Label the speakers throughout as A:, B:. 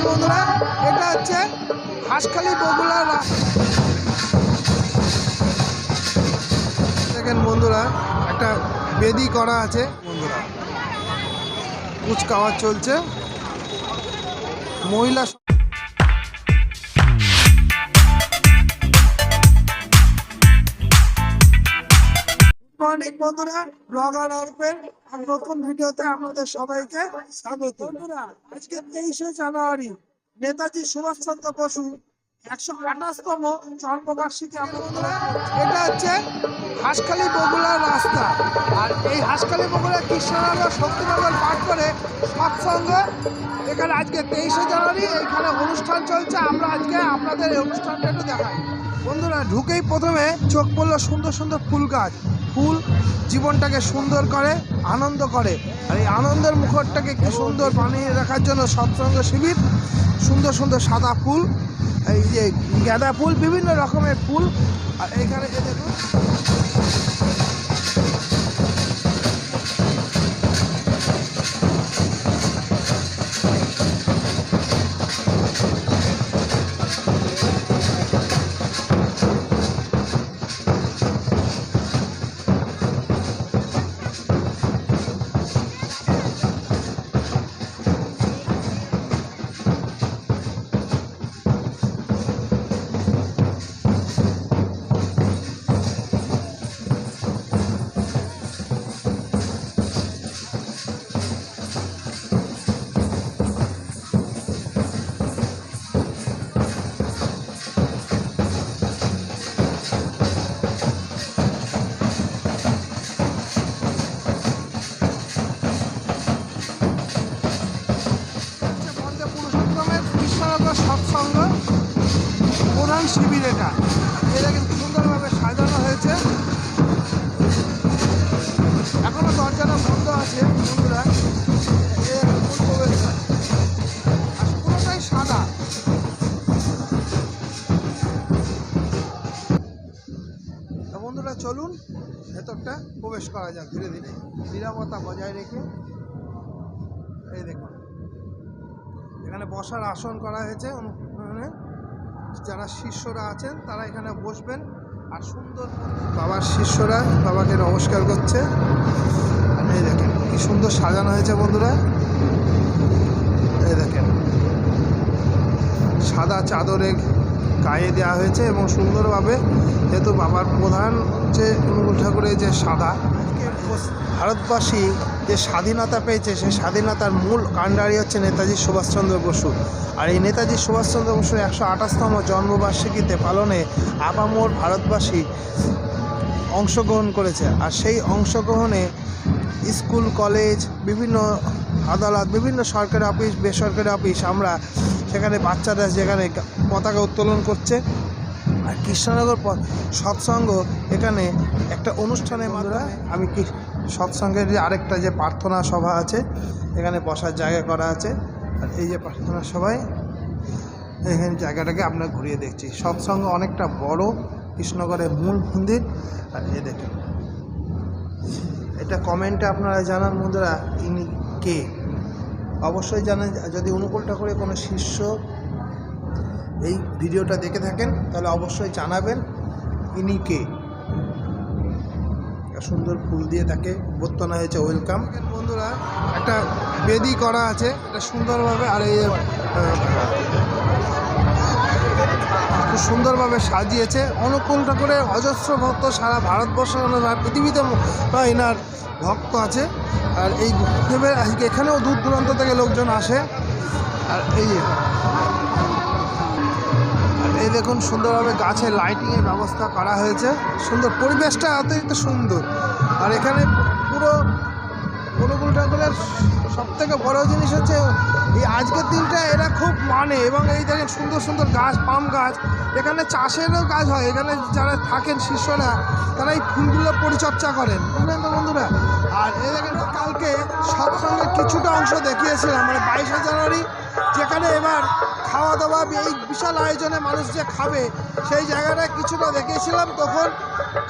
A: দেখেন বন্ধুরা, এটা হচ্ছে হাঁসখালি বগুলা দেখেন বন্ধুরা, একটা বেদি করা আছে বন্ধুরা। কুচকাওয়া চলছে। মহিলা মর্নিং বন্ধুরা ব্লগার অর্পের আর নতুন ভিডিওতে আপনাদের সবাইকে স্বাগত। বন্ধুরা, আজকে তেইশে জানুয়ারি, নেতাজি সুভাষচন্দ্র বসু একশো আঠাশতম জন্মবার্ষিকী বন্ধুরা এটা হচ্ছে হাঁসখালি বগুড়ার রাস্তা। আর এই হাঁসখালি বগুড়া কৃষ্ণনগর শক্তিনগর পাঠ করে সৎসঙ্গ এখানে আজকে তেইশে জানুয়ারি এখানে অনুষ্ঠান চলছে। আমরা আজকে আপনাদের এই অনুষ্ঠানটা একটু দেখাই। বন্ধুরা, ঢুকেই প্রথমে চোখ পড়ল সুন্দর সুন্দর ফুল গাছ। ফুল জীবনটাকে সুন্দর করে, আনন্দ করে। আর এই আনন্দের মুখরটাকে কি সুন্দর বানিয়ে রাখার জন্য সৎসঙ্গ শিবির, সুন্দর সুন্দর সাদা ফুল, এই যে গাঁদা ফুল, বিভিন্ন রকমের ফুল। আর এখানে যে দেখুন শিবির এটা। এটা কিন্তু সুন্দরভাবে সাজানো হয়েছে। এখনও দরজাটা বন্ধ আছে বন্ধুরা। সাদা। চলুন, ভেতরটা প্রবেশ করা যাক ধীরে ধীরে। নিরাপত্তা বজায় রেখে। এই দেখুন। এখানে বসার আসন করা হয়েছে যারা শিষ্যরা আছেন, তারা এখানে বসবেন। আর সুন্দর বাবার শিষ্যরা বাবাকে নমস্কার করছে। এই দেখেন, কি সুন্দর সাজানো হয়েছে বন্ধুরা। এই দেখেন, সাদা চাদরে গায়ে দেওয়া হয়েছে এবং সুন্দরভাবে যেহেতু বাবার প্রধান যে অনুকূল ঠাকুরের যে সাদা ভারতবাসী যে স্বাধীনতা পেয়েছে, সেই স্বাধীনতার মূল কাণ্ডারি হচ্ছে নেতাজি সুভাষচন্দ্র বসু। আর এই নেতাজি সুভাষচন্দ্র বসুর একশো আঠাশতম জন্মবার্ষিকীতে পালনে আপামোর ভারতবাসী অংশগ্রহণ করেছে। আর সেই অংশগ্রহণে স্কুল, কলেজ, বিভিন্ন আদালত, বিভিন্ন সরকারি অফিস, বেসরকারি অফিস আমরা সেখানে বাচ্চারা যেখানে পতাকা উত্তোলন করছে আর কৃষ্ণনগর সৎসঙ্গ এখানে একটা অনুষ্ঠানের মাধ্যমে আমি কি সৎসঙ্গের যে আরেকটা যে প্রার্থনা সভা আছে এখানে বসার জায়গা করা আছে। আর এই যে প্রার্থনা সভায় এখানে জায়গাটাকে আপনার ঘুরিয়ে দেখছি। সৎসঙ্গ অনেকটা বড় কৃষ্ণনগরের মূল মন্দির। আর এ দেখেন এটা কমেন্টে আপনারা জানান বন্ধুরা ইনি কে? অবশ্যই জানেন যদি অনুকূল ঠাকুরের কোনো শিষ্য এই ভিডিওটা দেখে থাকেন, তাহলে অবশ্যই জানাবেন ইনি কে। সুন্দর ফুল দিয়ে তাকে অভ্যর্থনা হয়েছে, ওয়েলকাম। বন্ধুরা, একটা বেদি করা আছে, এটা সুন্দরভাবে আর এই খুব সুন্দরভাবে সাজিয়েছে। অনুকূল ঠাকুরের অজস্র ভক্ত সারা ভারতবর্ষ সারা পৃথিবীতে এনার ভক্ত আছে। আর এই দেবের এখানেও দূর দূরান্ত থেকে লোকজন আসে। আর এই এই দেখুন, সুন্দরভাবে গাছে লাইটিংয়ের ব্যবস্থা করা হয়েছে। সুন্দর, পরিবেশটা অতিরিক্ত সুন্দর। আর এখানে পুরো অনুকূল ঠাকুরের সব থেকে বড় জিনিস হচ্ছে, এই আজকের দিনটা এরা খুব মানে এবং এই দেখেন, সুন্দর সুন্দর গাছ, পাম গাছ। এখানে চাষেরও কাজ হয়। এখানে যারা থাকেন শিষ্যরা, তারা এই ফুলগুলো পরিচর্যা করেন। বুঝলেন তো বন্ধুরা? আর এই দেখেন, কালকে সৎসঙ্গের কিছুটা অংশ দেখিয়েছিলাম মানে বাইশে জানুয়ারি যেখানে এবার খাওয়া দাওয়া এই বিশাল আয়োজনে মানুষ যে খাবে, সেই জায়গাটা কিছুটা দেখিয়েছিলাম, তখন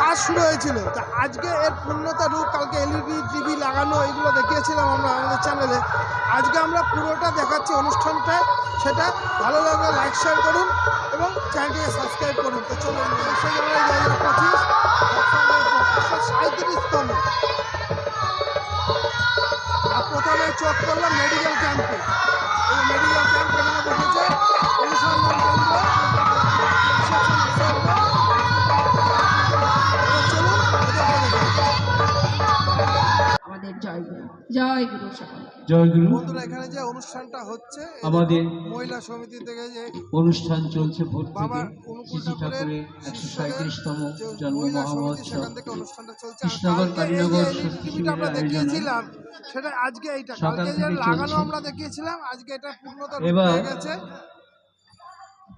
A: কাজ শুরু হয়েছিল। তা আজকে এর পূর্ণতা রূপ, কালকে এলইডি, টিভি লাগানো এগুলো দেখিয়েছিলাম আমরা আমাদের চ্যানেলে আজকে আমরা পুরোটা দেখাচ্ছি অনুষ্ঠানটা সেটা ভালো লাগলে লাইক শেয়ার করুন এবং চ্যানেলটিকে সাবস্ক্রাইব করুন। তো চলুন দু হাজার পঁচিশ সাঁত্রিশতম প্রথমে চোখ করলাম মেডিকেল ক্যাম্পে এই মেডিকেল ক্যাম্প এখানে বসেছে। অনুসন্ধান।
B: আমাদের জয় গুরু। জয় গুরু সকলকে
C: জয় গুরু
A: বন্ধুরা এখানে যে অনুষ্ঠানটা হচ্ছে
C: আমাদের
A: মহিলা সমিতি থেকে যে
C: অনুষ্ঠান চলছে ভোর থেকে শ্রী ঠাকুরের একশো সাঁত্রিশতম জন্ম
A: মহিলা সমিতি সেখান থেকে অনুষ্ঠানটা চলছে।
C: কৃষ্ণনগর কালীনগর
A: আমরা দেখিয়েছিলাম সেটা আজকে এইটা
C: সকাল
A: কালকে যে
C: থেকে
A: লাগানো আমরা দেখিয়েছিলাম আজকে এটা পূর্ণতা
C: এবার
A: হয়ে গেছে।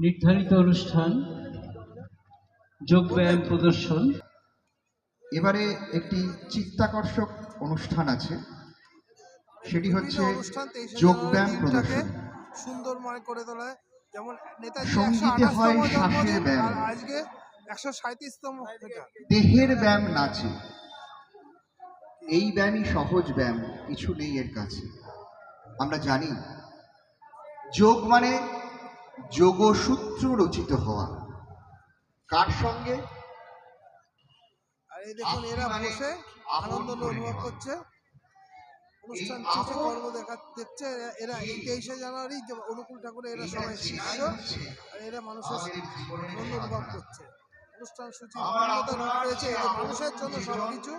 C: নির্ধারিত অনুষ্ঠান যোগব্যায়াম প্রদর্শন।
D: এবারে একটি চিত্তাকর্ষক অনুষ্ঠান আছে। সেটি হচ্ছে
A: বিভিন্ন অনুষ্ঠান 23
D: যোগব্যায়াম প্রদর্শন।
A: সুন্দরময় করে তোলা। যেমন নেতাজি
D: সঙ্গীতে হয় শ্বাসের ব্যায়াম।
A: আজকে একশো সাঁত্রিশতম
D: দেহের ব্যায়াম নাচে। এই ব্যায়ামই সহজ ব্যায়াম কিছু নেই এর কাছে। আমরা জানি যোগ মানে যোগসূত্র রচিত হওয়া। কার সঙ্গে?
A: আর দেখুন এরা
D: মানে
A: বসে আনন্দ অনুভব করছে। অনুষ্ঠান শেষে
D: আপন-
A: দেখা দেখছে এরা- এই তেইশে জানুয়ারি যে অনুকূল ঠাকুরের এরা সবাই শিষ্য আর এরা মানুষের আনন্দ অনুভব করছে। অনুষ্ঠান সূচি পেয়েছে এই যে মানুষের জন্য সবকিছু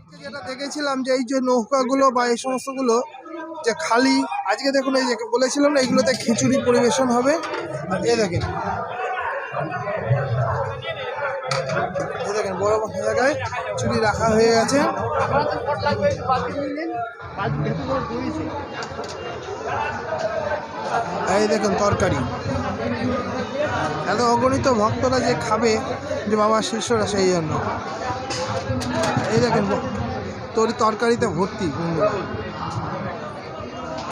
A: আজকে যেটা দেখেছিলাম যে এই যে নৌকাগুলো বা এই সমস্তগুলো যে খালি আজকে দেখুন এই যে বলেছিলাম না এইগুলোতে খিচুড়ি পরিবেশন হবে। আর এ দেখেন। দেখেন বড় জায়গায় চুরি রাখা হয়ে গেছে। এই দেখুন, তরকারি। এত অগণিত ভক্তরা যে খাবে যে বাবার শিষ্যরা সেই জন্য। এই দেখেন, তোর তরকারিতে ভর্তি।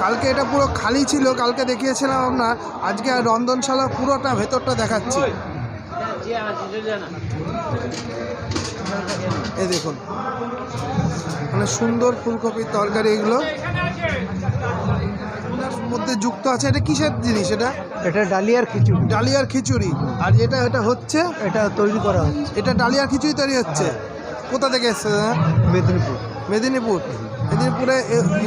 A: কালকে এটা পুরো খালি ছিল, কালকে দেখিয়েছিলাম আপনার। আজকে আর রন্ধনশালা পুরোটা ভেতরটা দেখাচ্ছি। এই দেখুন। মানে সুন্দর ফুলকপির তরকারি এগুলো। মধ্যে যুক্ত আছে। এটা কিসের জিনিস এটা?
E: এটা ডালিয়ার খিচুড়ি।
A: ডালিয়ার খিচুড়ি। আর এটা এটা হচ্ছে?
E: এটা তৈরি করা হচ্ছে।
A: এটা ডালিয়ার খিচুড়ি তৈরি হচ্ছে। কোথা থেকে এসছে?
E: মেদিনীপুর।
A: মেদিনীপুর। মেদিনীপুরে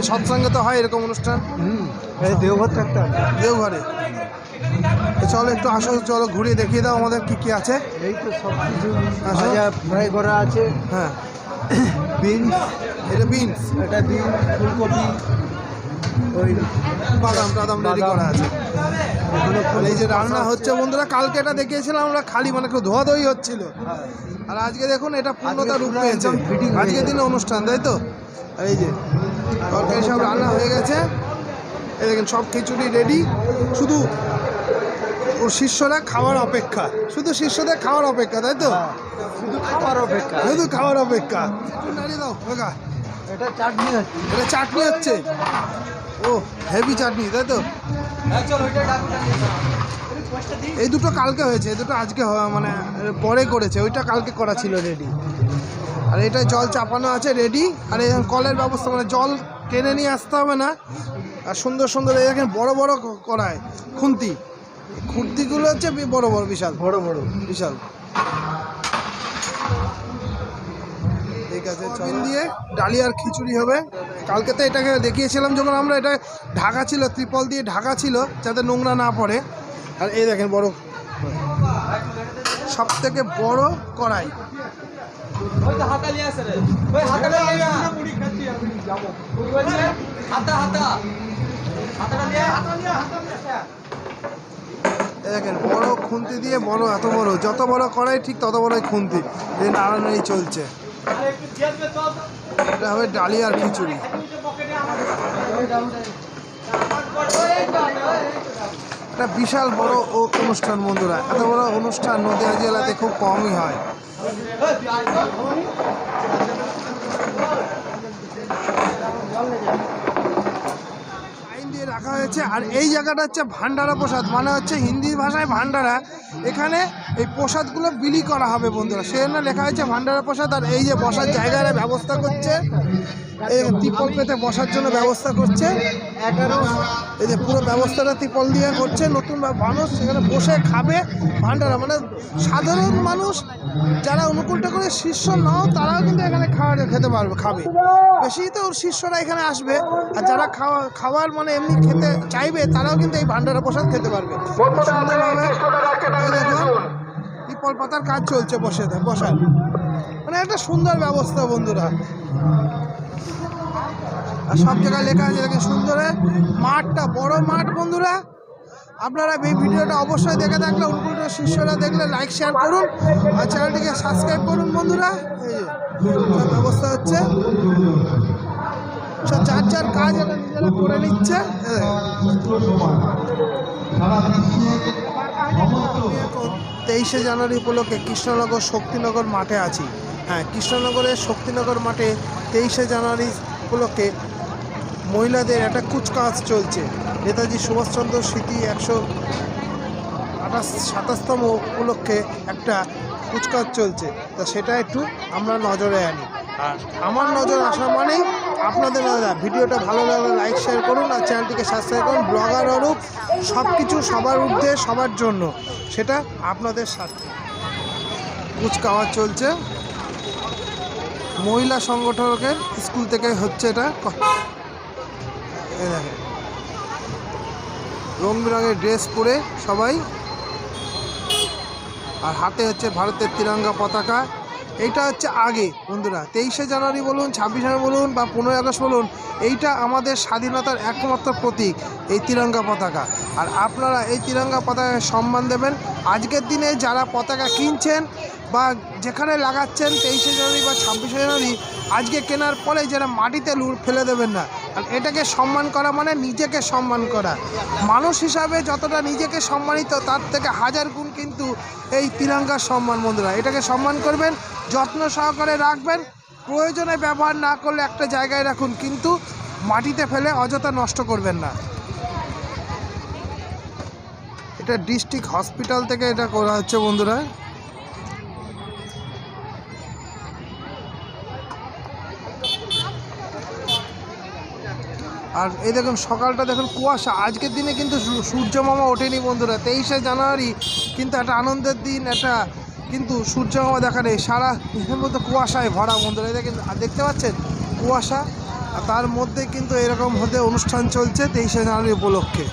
A: সৎসঙ্গে তো হয় এরকম অনুষ্ঠান?
E: হুম। এই দেওঘর থাকতে
A: দেওঘরে। চলো একটু আসো চলো ঘুরিয়ে দেখিয়ে দাও আমাদের কি কি আছে।
E: এই তো সব কিছু। ভাজা ফ্রাই করা আছে।
A: হ্যাঁ।
E: বিনস
A: এটা বিনস।
E: এটা বিনস ফুলকপি ওই
A: বাদাম টাদাম রেডি করা আছে। এই যে রান্না হচ্ছে বন্ধুরা কালকে এটা দেখিয়েছিলাম আমরা খালি মানে একটু ধোয়া ধোয়ই হচ্ছিল। আর আজকে দেখুন এটা পূর্ণতা রূপ পেয়েছে।
E: গেছে।
A: দিনে অনুষ্ঠান তাই তো? আর এই যে তরকারি সব রান্না হয়ে গেছে। এই দেখেন সব খিচুড়ি রেডি শুধু ও শিষ্যরা খাওয়ার অপেক্ষা। শুধু শিষ্যদের খাওয়ার অপেক্ষা তাই তো?
E: হ্যাঁ, শুধু খাবার অপেক্ষা।
A: শুধু খাওয়ার অপেক্ষা। দাও
E: এটা চাটনি আছে
A: এটা চাটনি হচ্ছে। ও হেভি চাটনি তাই তো? এই দুটো কালকে হয়েছে এই দুটো আজকে মানে পরে করেছে। ওইটা কালকে করা ছিল রেডি আর এটা জল চাপানো আছে রেডি আর এই কলের ব্যবস্থা মানে জল টেনে নিয়ে আসতে হবে না। আর সুন্দর সুন্দর এই দেখেন বড় বড় ক- কড়াই খুন্তি। খুন্তিগুলো হচ্ছে বড় বড় বিশাল।
E: বড় বড়।
A: বিশাল। ঠিক আছে চল। দিয়ে ডালিয়ার খিচুড়ি হবে। কালকে তো এটাকে দেখিয়েছিলাম যখন আমরা এটা ঢাকা ছিল ত্রিপল দিয়ে ঢাকা ছিল যাতে নোংরা না পড়ে। আর এই দেখেন বড়। সব থেকে বড় কড়াই। এই দেখেন, বড় খুন্তি দিয়ে বড়, এত বড়। যত বড় কড়াই, ঠিক তত বড়ই খুন্তি। এই নাড়ানাড়ি চলছে। এটা হবে ডালিয়ার খিচুড়ি। এটা বিশাল বড় ও অনুষ্ঠান বন্ধুরা। এত বড় অনুষ্ঠান নদীয়া জেলাতে খুব কমই হয়। দিয়ে রাখা হয়েছে। আর এই জায়গাটা হচ্ছে ভান্ডারা প্রসাদ মানে হচ্ছে হিন্দি ভাষায় ভান্ডারা। এখানে এই প্রসাদগুলো বিলি করা হবে বন্ধুরা। সেজন্য লেখা হয়েছে ভান্ডারা প্রসাদ, আর এই যে বসার জায়গার ব্যবস্থা করছে এই ত্রিপল পেতে বসার জন্য ব্যবস্থা করছে। এগারো এই যে পুরো ব্যবস্থাটা ত্রিপল দিয়ে করছে, নতুন মানুষ সেখানে বসে খাবে ভান্ডারা। মানে সাধারণ মানুষ যারা অনুকূলটা করে শিষ্য নাও, তারাও কিন্তু এখানে খাওয়া খেতে পারবে, খাবে। বেশি তো ওর শিষ্যরা এখানে আসবে, আর যারা খাওয়া, খাওয়ার মানে এমনি খেতে চাইবে তারাও কিন্তু এই ভান্ডারা প্রসাদ খেতে পারবে। সুন্দরভাবে দেখুন ত্রিপল পাতার কাজ চলছে বসে বসার মানে একটা সুন্দর ব্যবস্থা বন্ধুরা। আর সব জায়গায় লেখা আছে দেখে সুন্দরে মাঠটা বড় মাঠ বন্ধুরা। আপনারা এই ভিডিওটা অবশ্যই দেখে থাকলে অনুকূল শিষ্যরা দেখলে লাইক শেয়ার করুন। আর চ্যানেলটিকে সাবস্ক্রাইব করুন বন্ধুরা। এই ব্যবস্থা হচ্ছে। যার যার কাজ নিজেরা করে নিচ্ছে। তেইশে জানুয়ারি উপলক্ষে কৃষ্ণনগর শক্তিনগর মাঠে আছি। হ্যাঁ কৃষ্ণনগরের শক্তিনগর মাঠে তেইশে জানুয়ারি উপলক্ষে মহিলাদের একটা কুচকাওয়াজ চলছে। নেতাজি সুভাষচন্দ্র স্মৃতি একশো আঠাশ, সাতাশতম উপলক্ষে একটা কুচকাওয়াজ চলছে। তা সেটা একটু আমরা নজরে আনি। আর আমার নজর আসা মানেই আপনাদের দাদা, ভিডিওটা ভালো লাগলে লাইক শেয়ার করুন আর চ্যানেলটিকে সাবস্ক্রাইব করুন। ব্লগার অরূপ সব কিছু সবার ঊর্ধ্বে, সবার জন্য। সেটা আপনাদের সাথে। কুচকাওয়া চলছে। মহিলা সংগঠকের স্কুল থেকে হচ্ছে এটা। রং বেরঙের ড্রেস পরে সবাই। আর হাতে হচ্ছে ভারতের তিরঙ্গা পতাকা। এইটা হচ্ছে আগে, বন্ধুরা। তেইশে জানুয়ারি বলুন, ছাব্বিশে জানুয়ারি বলুন বা পনেরোই আগস্ট বলুন, এইটা আমাদের স্বাধীনতার একমাত্র প্রতীক, এই তিরঙ্গা পতাকা। আর আপনারা এই তিরঙ্গা পতাকায় সম্মান দেবেন। আজকের দিনে যারা পতাকা কিনছেন বা যেখানে লাগাচ্ছেন, তেইশে জানুয়ারি বা ছাব্বিশে জানুয়ারি, আজকে কেনার পরে যারা মাটিতে লুড় ফেলে দেবেন না। এটাকে সম্মান করা মানে নিজেকে সম্মান করা। মানুষ হিসাবে যতটা নিজেকে সম্মানিত, তার থেকে হাজার গুণ কিন্তু এই তিরঙ্গার সম্মান বন্ধুরা। এটাকে সম্মান করবেন, যত্ন সহকারে রাখবেন, প্রয়োজনে ব্যবহার না করলে একটা জায়গায় রাখুন, কিন্তু মাটিতে ফেলে অযথা নষ্ট করবেন না। এটা ডিস্ট্রিক্ট হসপিটাল থেকে এটা করা হচ্ছে বন্ধুরা। আর এই দেখুন, সকালটা দেখুন, কুয়াশা। আজকের দিনে কিন্তু সূর্য মামা ওঠেনি বন্ধুরা। তেইশে জানুয়ারি কিন্তু একটা আনন্দের দিন, একটা কিন্তু সূর্য মামা দেখা নেই সারা এর মধ্যে কুয়াশায় ভরা বন্ধুরা। দেখেন, আর দেখতে পাচ্ছেন? কুয়াশা, আর তার মধ্যে কিন্তু এরকম হতে অনুষ্ঠান চলছে তেইশে জানুয়ারি উপলক্ষে।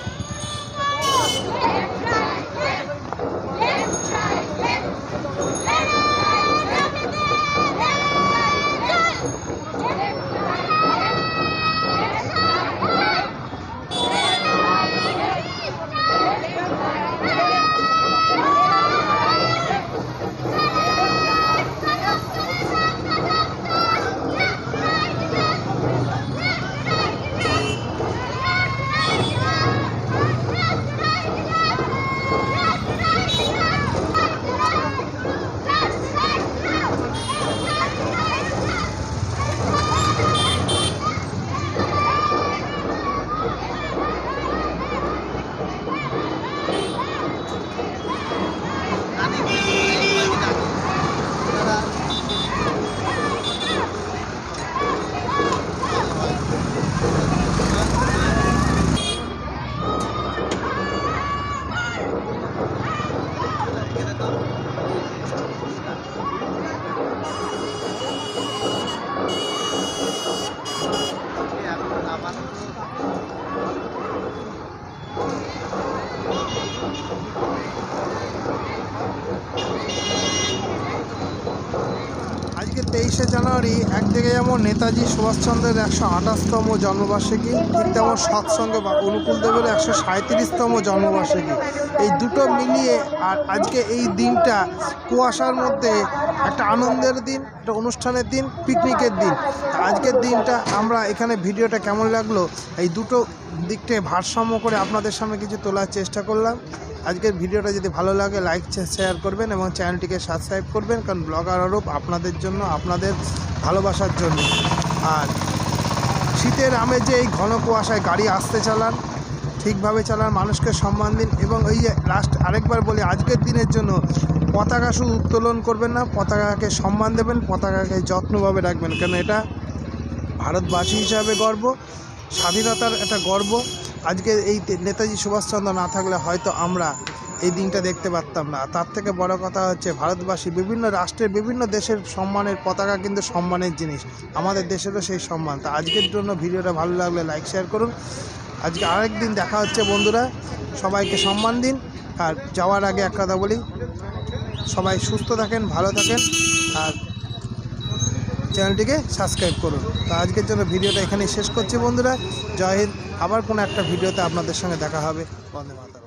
A: আজকে তেইশে জানুয়ারি একদিকে যেমন নেতাজি সুভাষচন্দ্রের একশো আঠাশতম জন্মবার্ষিকী, ঠিক তেমন সৎসঙ্গে বা অনুকূল দেবের একশো সাঁত্রিশতম জন্মবার্ষিকী। এই দুটো মিলিয়ে আর আজকে এই দিনটা কুয়াশার মধ্যে একটা আনন্দের দিন, একটা অনুষ্ঠানের দিন, পিকনিকের দিন। আজকের দিনটা আমরা এখানে ভিডিওটা কেমন লাগল, এই দুটো দিকটায় ভারসাম্য করে আপনাদের সামনে কিছু তোলার চেষ্টা করলাম। আজকের ভিডিওটা যদি ভালো লাগে লাইক শেয়ার করবেন এবং চ্যানেলটিকে সাবস্ক্রাইব করবেন। কারণ ব্লগার আরব আপনাদের জন্য, আপনাদের ভালোবাসার জন্য। আর শীতের আমেজে এই ঘন কুয়াশায় গাড়ি আসতে চালান, ঠিকভাবে চালান, মানুষকে সম্মান দিন এবং এই যে লাস্ট আরেকবার বলি, আজকের দিনের জন্য পতাকা শুধু উত্তোলন করবেন না, পতাকাকে সম্মান দেবেন, পতাকাকে যত্নভাবে রাখবেন। কেন এটা ভারতবাসী হিসাবে গর্ব, স্বাধীনতার একটা গর্ব। আজকে এই নেতাজি সুভাষচন্দ্র না থাকলে হয়তো আমরা এই দিনটা দেখতে পারতাম না। তার থেকে বড় কথা হচ্ছে ভারতবাসী বিভিন্ন রাষ্ট্রের বিভিন্ন দেশের সম্মানের পতাকা কিন্তু সম্মানের জিনিস। আমাদের দেশেরও সেই সম্মান। তা আজকের জন্য ভিডিওটা ভালো লাগলে লাইক, শেয়ার করুন। আজকে আরেক দিন দেখা হচ্ছে বন্ধুরা। সবাইকে সম্মান দিন। আর যাওয়ার আগে এক কথা বলি, সবাই সুস্থ থাকেন, ভালো থাকেন। আর চ্যানেলটিকে সাবস্ক্রাইব করুন। তো আজকের জন্য ভিডিওটা এখানেই শেষ করছি বন্ধুরা। জয় হিন্দ। আবার কোনো একটা ভিডিওতে আপনাদের সঙ্গে দেখা হবে। বন্দে মাতারম।